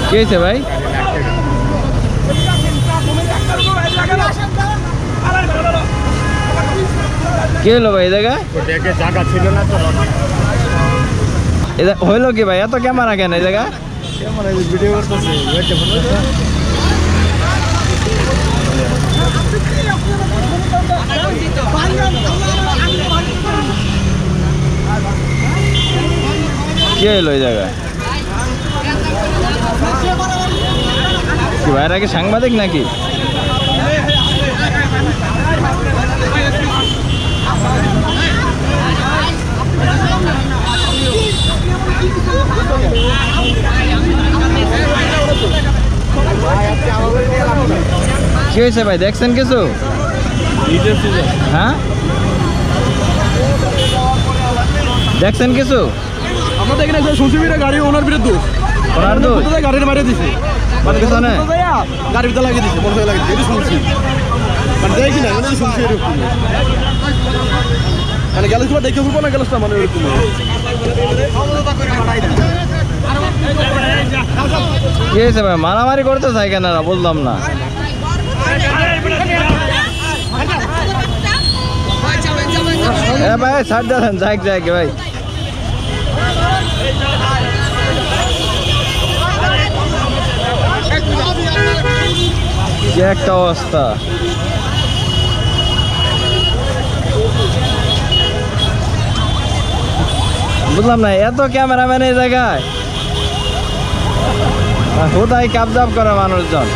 কি হয়েছে ভাই? কি হলো ভাই এই জায়গা ছিল না তো হইল কি ভাই? এত ক্যামেরা কেন এই জায়গায়? ক্যামেরা ভিডিও করতেছে কি হইল এই জায়গায়? কি ভাইরা কি সাংবাদিক নাকি? কি হয়েছে ভাই? দেখছেন কিছু? হ্যাঁ? দেখছেন কিছু? আমাদের এখানে যে গাড়ি ওনার বিরুদ্ধে ওনার দোষ? গাড়ির মারিয়ে দিছে। মানে পিছনে? গাড়ির ভিতরে লাগিয়ে দিছে মোটরসাইকেল লাগিয়ে দিছে। শুনছি। মানে দেখি না মানে শুনছি এরকম। মানে গ্যালাসগুলো দেখে বলব না গ্যালাসটা মানে এরকম। কি হয়েছে ভাই? মারামারি করতে চাই কেন এরা? বুঝলাম না। এ ভাই, ছাড় দেন, যাক যাক ভাই। একটা অবস্থা। বুঝলাম না, এত ক্যামেরাম্যান এই জায়গায়। কোথায় কাবজাব করে মানুষজন?